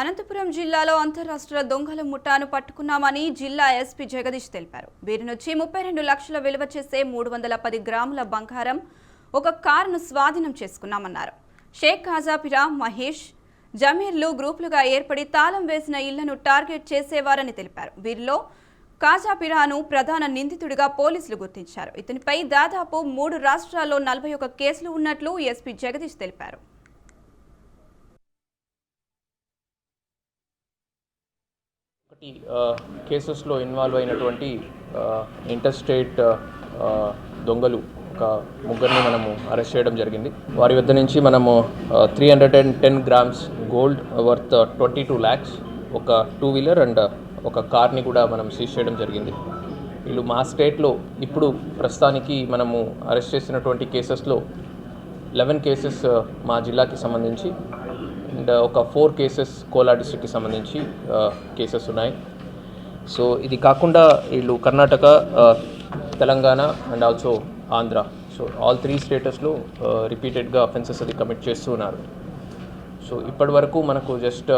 అనంతపురం జిల్లాలో అంతరాష్ట్ర దొంగల ముఠాను పట్టుకున్నామని జిల్లా ఎస్పీ జగదీష్ తెలిపారు. వీరి నుంచి ముప్పై రెండు లక్షల విలువ చేసే మూడు వందల పది గ్రాముల బంగారం ఒక కారును స్వాధీనం చేసుకున్నామన్నారు. షేక్ ఖాజాపిరా మహేష్ జమీర్లు గ్రూపులుగా ఏర్పడి తాళం వేసిన ఇళ్ళను టార్గెట్ చేసేవారని తెలిపారు. వీరిలో కాజాపిరాను ప్రధాన నిందితుడిగా పోలీసులు గుర్తించారు. ఇతనిపై దాదాపు మూడు రాష్ట్రాల్లో నలభై ఒక కేసులు ఉన్నట్లు ఎస్పీ జగదీష్ తెలిపారు. కేసెస్లో ఇన్వాల్వ్ అయినటువంటి ఇంటర్ స్టేట్ దొంగలు ఒక ముగ్గురిని మనము అరెస్ట్ చేయడం జరిగింది. వారి వద్ద నుంచి మనము three hundred and ten grams gold worth twenty two lakhs ఒక టూ వీలర్ అండ్ ఒక కార్ని కూడా మనం సీజ్ చేయడం జరిగింది. వీళ్ళు మా స్టేట్లో ఇప్పుడు ప్రస్తుతానికి మనము అరెస్ట్ చేసినటువంటి కేసెస్లో లెవెన్ కేసెస్ మా జిల్లాకి సంబంధించి అండ్ uh, ఒక ఫోర్ కేసెస్ కోలా డిస్ట్రిక్ట్కి సంబంధించి uh, కేసెస్ ఉన్నాయి. సో ఇది కాకుండా వీళ్ళు Karnataka uh, Telangana and also Andhra. So all three స్టేటస్లో రిపీటెడ్గా అఫెన్సెస్ అది కమిట్ చేస్తూ ఉన్నారు. సో ఇప్పటి వరకు మనకు జస్ట్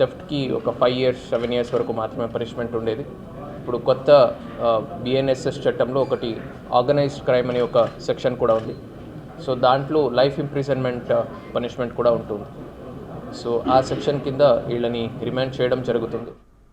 థెఫ్ట్కి ఒక ఫైవ్ ఇయర్స్ సెవెన్ ఇయర్స్ వరకు మాత్రమే పనిష్మెంట్ ఉండేది. ఇప్పుడు కొత్త బిఎన్ఎస్ఎస్ చట్టంలో ఒకటి ఆర్గనైజ్డ్ క్రైమ్ అనే ఒక సెక్షన్ కూడా ఉంది. సో దాంట్లో లైఫ్ ఇంప్రిజన్మెంట్ uh, పనిష్మెంట్ కూడా ఉంటుంది. సో ఆ సెక్షన్ కింద వీళ్ళని రిమాండ్ చేయడం జరుగుతుంది.